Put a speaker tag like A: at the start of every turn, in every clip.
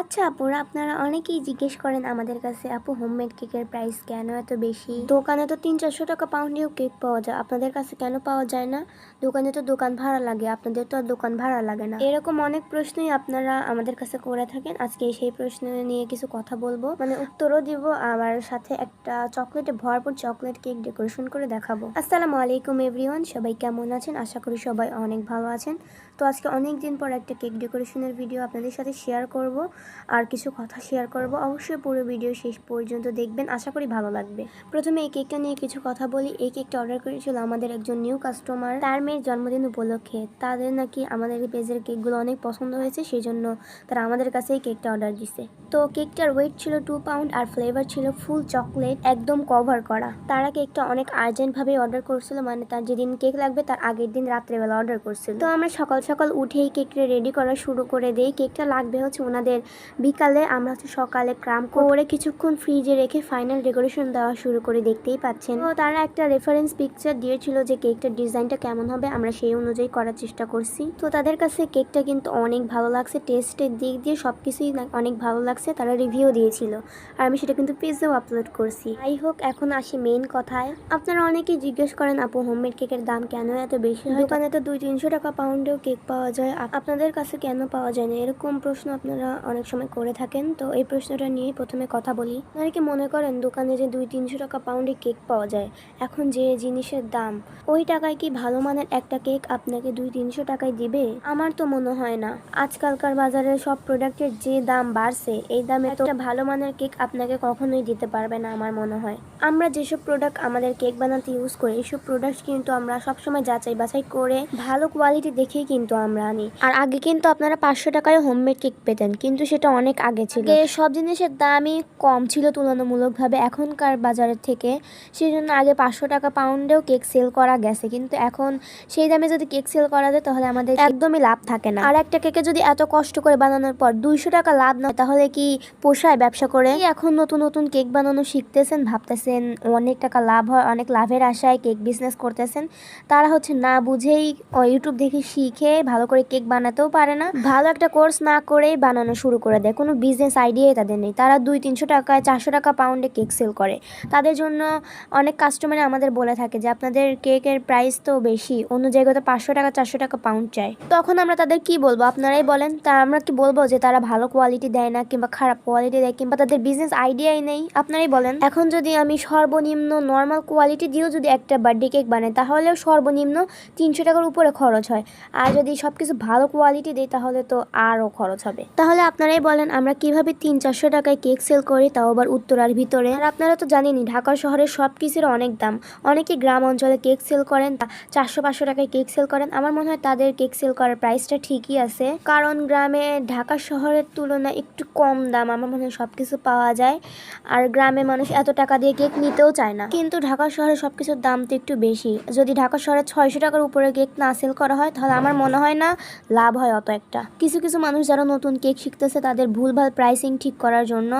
A: আচ্ছা আপুরা আপনারা অনেকেই জিজ্ঞেস করেন আমাদের কাছে, আপু হোমমেড কেকের প্রাইস কেন এত বেশি? দোকানে তো তিন চারশো টাকা পাউন্ডেও কেক পাওয়া যায়। আপনাদের কাছে কেন পাওয়া যায় না? দোকানে তো দোকান ভাড়া লাগে, আপনাদের তো আর দোকান ভাড়া লাগে না। এরকম অনেক প্রশ্নই আপনারা আমাদের কাছে করে থাকেন। আজকে সেই প্রশ্ন নিয়ে কিছু কথা বলব। মানে উত্তরও দিব আমার সাথে একটা চকলেটে ভরপুর চকলেট কেক ডেকোরেশন করে দেখাবো। আসসালামু আলাইকুম এভরিওয়ান সবাই কেমন আছেন? আশা করি সবাই অনেক ভালো আছেন। তো আজকে অনেক দিন পর একটা কেক ডেকোরেশনের ভিডিও আপনাদের সাথে শেয়ার করব। আর কিছু কথা শেয়ার করব। অবশ্যই পুরো ভিডিও শেষ পর্যন্ত দেখবেন। আশা করি ভালো লাগবে। প্রথমে এই কেকটা নিয়ে কিছু কথা বলি। এই কেকটা অর্ডার করেছিল আমাদের একজন নিউ কাস্টমার তার মেয়ের জন্মদিন উপলক্ষে। তাদের নাকি আমাদের পেজের কেকগুলো অনেক পছন্দ হয়েছে সেই জন্য তারা আমাদের কাছে এই কেকটা অর্ডার দিছে। তো কেকটার ওয়েট ছিল টু পাউন্ড আর ফ্লেভার ছিল ফুল চকলেট একদম কভার করা। তারা কেকটা অনেক আর্জেন্টভাবে অর্ডার করছিল মানে তার যেদিন কেক লাগবে, তার আগের দিন রাত্রেবেলা অর্ডার করছিল। তো আমরা সকাল সকাল উঠেই কেকটা রেডি করা শুরু করে দেই। কেকটা লাগবে হচ্ছে ওনাদের বিকালে আমরা হচ্ছে সকালে ক্রাম করে কিছুক্ষণ ফ্রিজে রেখে ফাইনাল ডেকোরেশন দেওয়া শুরু করে দেখতেই পাচ্ছেন। তো তারা একটা রেফারেন্স পিকচার দিয়েছিল যে কেকটার ডিজাইনটা কেমন হবে, আমরা সেই অনুযায়ী করার চেষ্টা করছি। তো তাদের কাছে কেকটা কিন্তু অনেক ভালো লাগছে টেস্টের দিক দিয়ে সব কিছুই অনেক ভালো লাগছে, তারা রিভিউ দিয়েছিল। আর আমি সেটা কিন্তু পেজেও আপলোড করছি। যাই হোক, এখন আসি মেন কথায়। আপনারা অনেকেই জিজ্ঞেস করেন, আপু হোমমেড কেকের দাম কেন এত বেশি দোকানে তো দুই তিনশো টাকা পাউন্ডেও কেক পাওয়া যায়। আপনাদের কাছে কেন পাওয়া যায় না? এরকম প্রশ্ন আপনারা সময় করে থাকেন। তো এই প্রশ্নটা নিয়ে প্রথমে কথা বলি। আপনারা মনে করেন, দোকানে যে দুই তিনশো টাকা পাউন্ডে কেক পাওয়া যায়, এখন যে জিনিসের দাম, ওই টাকায় কি ভালো মানের একটা কেক আপনাকে দুই তিনশো টাকায় দিবে? আমার তো মনে হয় না। আজকালকার বাজারে সব প্রোডাক্টের যে দাম বাড়ছে, এই দামে তো ভালো মানের কেক আপনাকে কখনোই দিতে পারবে না আমার মনে হয়। আমরা যেসব প্রোডাক্ট আমাদের কেক বানাতে ইউজ করি এইসব প্রোডাক্ট কিন্তু আমরা সবসময় যাচাই বাছাই করে ভালো কোয়ালিটি দেখেই কিন্তু আমরা আনি। আর আগে কিন্তু আপনারা পাঁচশো টাকায় হোমমেড কেক পেতেন, কিন্তু সেটা অনেক আগে ছিল। সব জিনিসের দামই কম ছিল তুলনামূলকভাবে এখনকার বাজারের থেকে। সেই জন্য আগে পাঁচশো টাকা পাউন্ডেও কেক সেল করা গেছে। কিন্তু এখন সেই দামে যদি কেক সেল করা যায়, তাহলে আমাদের একদমই লাভ থাকে না। আর একটা কেকে যদি এত কষ্ট করে বানানোর পর দুইশো টাকা লাভ না তাহলে কি পোষায় ব্যবসা করে? এখন নতুন নতুন কেক বানানো শিখতেছেন, ভাবতেছেন অনেক টাকা লাভ হয়, অনেক লাভের আশায় কেক বিজনেস করতেছেন? তারা হচ্ছে না বুঝেই ইউটিউব দেখে শিখে ভালো করে কেক বানাতেও পারে না। ভালো একটা কোর্স না করেই বানানো শুরু করে দেয়। কোনো বিজনেস আইডিয়াই তাদের নেই। তারা দুই তিনশো টাকায় চারশো টাকা পাউন্ডে কেক সেল করে। তাদের জন্য অনেক কাস্টমার আমাদের বলে থাকে যে, আপনাদের কেকের প্রাইস তো বেশি, অন্য জায়গাতে পাঁচশো টাকা, চারশো টাকা পাউন্ড চাই। তখন আমরা তাদের কি বলব? আপনারাই বলেন। তা আমরা কি বলব যে, তারা ভালো কোয়ালিটি দেয় না কিংবা খারাপ কোয়ালিটি দেয় কিংবা তাদের বিজনেস আইডিয়াই নেই? আপনারাই বলেন। এখন যদি আমি সর্বনিম্ন নর্মাল কোয়ালিটি দিয়েও যদি একটা বার্থডে কেক বানাই, তাহলেও সর্বনিম্ন তিনশো টাকার উপরে খরচ হয়। আর যদি সব কিছু ভালো কোয়ালিটি দিই, তাহলে তো আরও খরচ হবে। তাহলে আপনারাই বলেন, আমরা কীভাবে তিন চারশো টাকায় কেক সেল করি তাও আবার উত্তরার ভিতরে। আর আপনারা তো জানেনই, ঢাকা শহরে সব কিছুর অনেক দাম। অনেকে গ্রাম অঞ্চলে কেক সেল করেন চারশো পাঁচশো টাকায় কেক সেল করেন। আমার মনে হয় তাদের কেক সেল করার প্রাইসটা ঠিকই আছে। কারণ গ্রামে, ঢাকা শহরের তুলনায় একটু কম দাম আমার মনে হয় সব কিছু পাওয়া যায়। আর গ্রামে মানুষ এত টাকা দিয়ে কেক নিতেও চায় না। কিন্তু ঢাকা শহরে সব কিছুর দাম তো একটু বেশি। যদি ঢাকা শহরে ছয়শো টাকার উপরে কেক না সেল করা হয়, তাহলে আমার মনে হয় না লাভ হয় অত একটা। কিছু কিছু মানুষ যারা নতুন কেক শিখতেছে তাদের ভুলভাল প্রাইসিং ঠিক করার জন্য।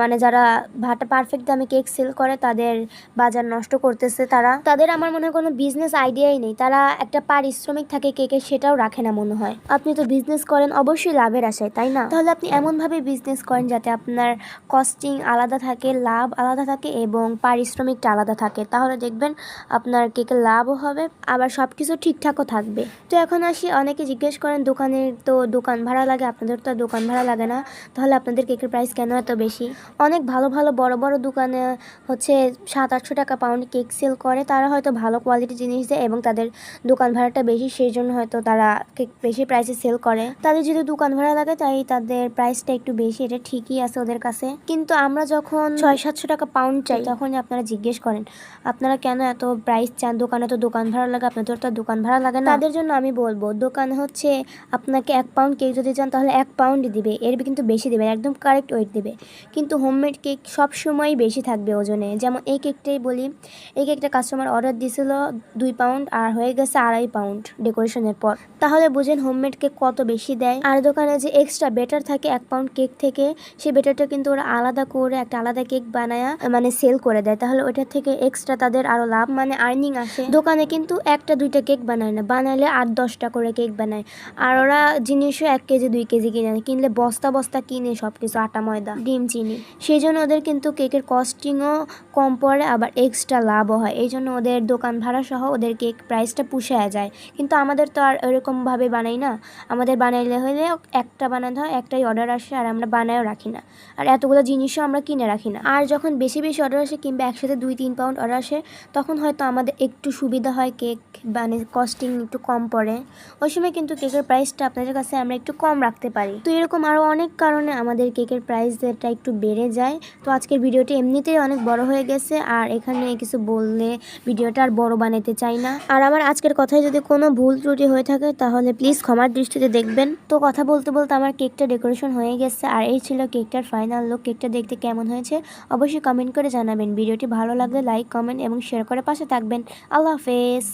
A: মানে যারা ভাটা পারফেক্ট দামে কেক সেল করে, তাদের বাজার নষ্ট করতেছে তারা। তাদের আমার মনে হয় কোনো বিজনেস আইডিয়াই নেই। তারা একটা পারিশ্রমিক থাকে কেকের সেটাও রাখে না মনে হয়। আপনি তো বিজনেস করেন, অবশ্যই লাভের আশায়, তাই না? তাহলে আপনি এমনভাবে বিজনেস করেন যাতে আপনার কস্টিং আলাদা থাকে, লাভ আলাদা থাকে এবং পারিশ্রমিকটা আলাদা থাকে। তাহলে দেখবেন আপনার কেকের লাভও হবে, আবার সব কিছু ঠিকঠাকও থাকবে। তো এখন আসি, অনেকে জিজ্ঞেস করেন, দোকানের তো দোকান ভাড়া লাগে, আপনাদের তো দোকান ভাড়া লাগে না, তাহলে আপনাদের কেকের প্রাইস কেন এত বেশি? অনেক ভালো ভালো বড় বড় দোকানে হচ্ছে সাত আটশো টাকা পাউন্ড কেক সেল করে, তারা হয়তো ভালো কোয়ালিটি জিনিস দেয় এবং তাদের দোকান ভাড়াটা বেশি সেই জন্য হয়তো তারা কেক বেশি প্রাইসে সেল করে। তাদের যদি দোকান ভাড়া লাগে, তাই তাদের প্রাইসটা একটু বেশি, এটা ঠিকই আছে ওদের কাছে। কিন্তু আমরা যখন ছয় সাতশো টাকা পাউন্ড চাই, তখনই আপনারা জিজ্ঞেস করেন, আপনারা কেন এত প্রাইস চান? দোকানে তো দোকান ভাড়া লাগে, আপনাদের তো দোকান ভাড়া লাগে না। তাদের জন্য আমি বলব, দোকানে হচ্ছে আপনাকে এক পাউন্ড কেক যদি চান, তাহলে এক পাউন্ডই দিবে। এর কিন্তু বেশি দেবে, একদম কারেক্ট ওয়েট দেবে। কিন্তু হোমমেড কেক সবসময়ই বেশি থাকবে ওজনে। যেমন এই কেকটাই বলি, এই কেকটা কাস্টমার অর্ডার দিয়েছিল দুই পাউন্ড আর হয়ে গেছে আড়াই পাউন্ড ডেকোরেশনের পর। তাহলে বুঝেন হোমমেড কেক কত বেশি দেয়। আর দোকানে যে এক্সট্রা বেটার থাকে এক পাউন্ড কেক থেকে সেই বেটারটা কিন্তু ওরা আলাদা করে একটা আলাদা কেক বানায়া মানে সেল করে দেয়। তাহলে ওইটার থেকে এক্সট্রা তাদের আরও লাভ মানে আর্নিং আসে। দোকানে কিন্তু একটা, দুইটা কেক বানায় না, বানাইলে আট, দশটা করে কেক বানায়। আর ওরা জিনিসও এক কেজি, দুই কেজি কিনে। কিনলে বস্তা বস্তা কিনে সব কিছু আটা, ময়দা, ডিম, চিনি। সেই জন্য ওদের কিন্তু কেকের কস্টিংও কম পড়ে, আবার এক্সট্রা লাভও হয়। এই জন্য ওদের দোকান ভাড়া সহ ওদের কেক প্রাইসটা পুষায় যায়। কিন্তু আমাদের তো আর এরকমভাবে বানাই না। আমাদের বানাইলে হলে একটা বানাতে হয়, একটাই অর্ডার আসে, আর আমরা বানায়ও রাখি না। আর এতগুলো জিনিসও আমরা কিনে রাখি না। আর যখন বেশি বেশি অর্ডার আসে কিংবা একসাথে দুই তিন পাউন্ড অর্ডার আসে, তখন হয়তো আমাদের একটু সুবিধা হয় কেক মানে কস্টিং একটু কম পড়ে। ওই সময় কিন্তু কেকের প্রাইসটা আপনাদের কাছে আমরা একটু কম রাখতে পারি। তো এরকম আরও অনেক কারণে আমাদের কেকের প্রাইসটা একটু বেড়ে যায়। তো আজকের ভিডিওটি এমনিতেই অনেক বড় হয়ে গেছে, আর এখানে কিছু বললে ভিডিওটা আর বড় বানাতে চাই না। আর আমার আজকের কথায় যদি কোনো ভুল ত্রুটি হয়ে থাকে, তাহলে প্লিজ ক্ষমার দৃষ্টিতে দেখবেন। তো কথা বলতে বলতে আমার কেকটা ডেকোরেশন হয়ে গেছে, আর এই ছিল কেকটার ফাইনাল লুক কেকটা দেখতে কেমন হয়েছে, অবশ্যই কমেন্ট করে জানাবেন। ভিডিওটি ভালো লাগলে লাইক কমেন্ট এবং শেয়ার করে পাশে থাকবেন। আল্লাহ হাফেজ।